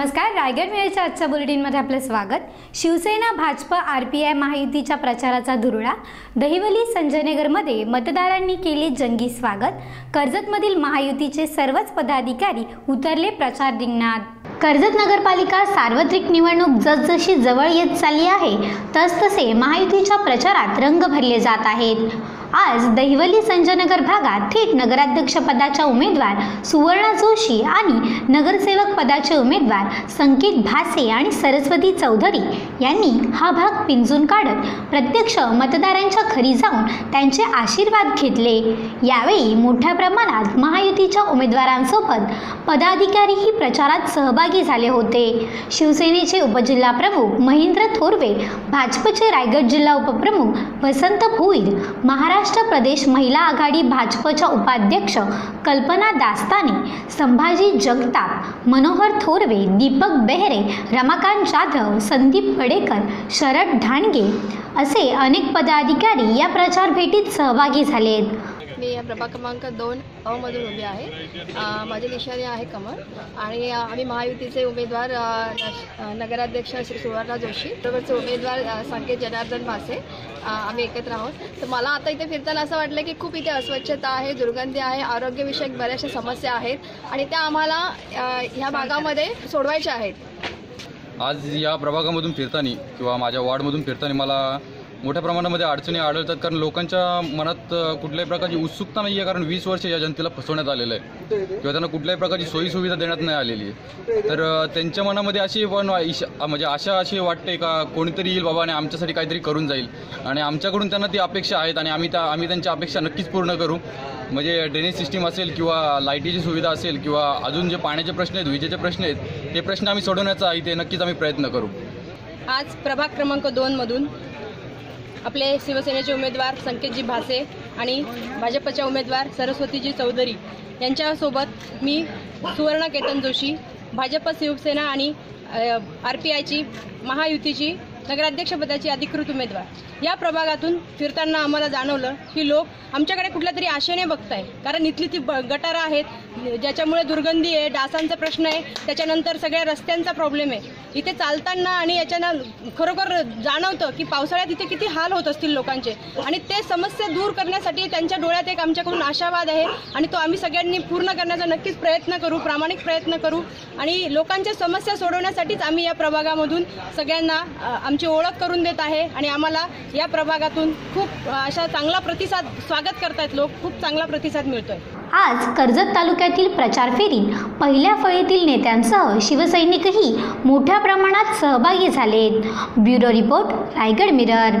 रायगड मिरच्या आजच्या बुलेटिनमध्ये आपलं स्वागत. Shiv Sena Bhajap R P I महायुतीच्या प्रचाराचा धुरळा. दहिवली संजयनगरमध्ये मतदारांनी केले जंगी स्वागत. कर्जतमधील महायुतीचे सर्वच पदाधिकारी उतरले प्रचार रिंगणात. कर्जत नगरपालिका सार्वत्रिक निवडणूक जसजशी जवळ येत चालली आहे तसतसे महायुतीच्या प्रचारात रंग भरले जात आहेत. आज दहिवली संजयनगर भागात थेट नगराध्यक्ष पदाच्या उमेदवार सुवर्णा जोशी आणि नगरसेवक पदाचे उमेदवार संकेत भासे आणि सरस्वती चौधरी यांनी हा भाग पिंजून काढत प्रत्यक्ष मतदारांच्या घरी जाऊन त्यांचे आशीर्वाद घेतले. यावेळी मोठ्या प्रमाणात महायुतीच्या उमेदवारांसोबत पदाधिकारीही प्रचारात सहभागी झाले होते. शिवसेनेचे उपजिल्हाप्रमुख महेंद्र थोरवे भाजपचे रायगड जिल्हा उपप्रमुख वसंत भोईर महाराष्ट्र महाराष्ट्र प्रदेश महिला आघाडी भाजपच्या उपाध्यक्ष कल्पना दास्ताने संभाजी जगताप मनोहर थोरवे दीपक बेहरे रमाकांत जाधव संदीप पडेकर शरद ढाणगे असे अनेक पदाधिकारी या प्रचार भेटीत सहभागी झाले आहेत प्रभाग क्रमांक दोन अमधून उभे आहे. माझे निशाणे आहे कमळ आणि आम्ही महायुतीचे उमेदवार नगराध्यक्ष श्री सुवर्णा जोशी बरोबरचे उमेदवार संकेत जनार्दन मासे आम्ही एकत्र आहोत. तर मला आता इथे फिरताना असं वाटलं की खूप इथे अस्वच्छता आहे दुर्गंधी आहे आरोग्यविषयक बऱ्याचशा समस्या आहेत आणि त्या आम्हाला ह्या भागामध्ये सोडवायच्या आहेत. आज या प्रभागामधून फिरताना किंवा माझ्या वॉर्डमधून फिरताना मला मोठ्या प्रमाणामध्ये अडचणी आढळतात कारण लोकांच्या मनात कुठल्याही प्रकारची उत्सुकता नाही आहे कारण वीस वर्ष या जनतेला फसवण्यात आलेलं आहे. किंवा त्यांना कुठल्याही प्रकारची सोयीसुविधा देण्यात नाही आलेली आहे. तर त्यांच्या मनामध्ये अशी पण इश म्हणजे आशा अशी वाटते का कोणीतरी येईल बाबा आणि आमच्यासाठी काहीतरी करून जाईल. आणि आमच्याकडून त्यांना ती अपेक्षा आहेत आणि आम्ही त्या आम्ही त्यांच्या अपेक्षा नक्कीच पूर्ण करू. म्हणजे ड्रेनेज सिस्टीम असेल किंवा लाईटीची सुविधा असेल किंवा अजून जे पाण्याचे प्रश्न आहेत विजेचे प्रश्न आहेत ते प्रश्न आम्ही सोडवण्याचा इथे नक्कीच आम्ही प्रयत्न करू. आज प्रभाग क्रमांक दोनमधून आपले शिवसेनेचे उमेदवार संकेतजी भासे आणि भाजपच्या उमेदवार सरस्वतीजी चौधरी यांच्यासोबत मी सुवर्ण केतन जोशी भाजप शिवसेना आणि आर पी आयची महायुतीची नगराध्यक्षपदाची अधिकृत उमेदवार. या प्रभागातून फिरताना आम्हाला जाणवलं की लोक आमच्याकडे कुठल्या तरी आशेने बघताय कारण इथली ती ब- गटारं आहेत ज्याच्यामुळे दुर्गंधी आहे डासांचा प्रश्न आहे त्याच्यानंतर सगळ्या रस्त्यांचा प्रॉब्लेम आहे. इथे चालताना आणि याच्यानं खरोखर जाणवतं की पावसाळ्यात इथे किती हाल होत असतील लोकांचे. आणि ते समस्या दूर करण्यासाठी त्यांच्या डोळ्यात एक आमच्याकडून आशावाद आहे आणि तो आम्ही सगळ्यांनी पूर्ण करण्याचा नक्कीच प्रयत्न करू प्रामाणिक प्रयत्न करू. आणि लोकांच्या समस्या सोडवण्यासाठीच आम्ही या प्रभागामधून सगळ्यांना आमची ओळख करून देत आहे आणि आम्हाला या प्रभागातून खूप अशा चांगला प्रतिसाद स्वागत करतायत लोक. खूप चांगला प्रतिसाद मिळतोय. आज कर्जत तालुक्यातील प्रचार फेरीत पहिल्या फळीतील नेत्यांसह शिवसैनिकही मोठ्या प्रमाणात सहभागी झालेत. Bureau report Raigad mirror.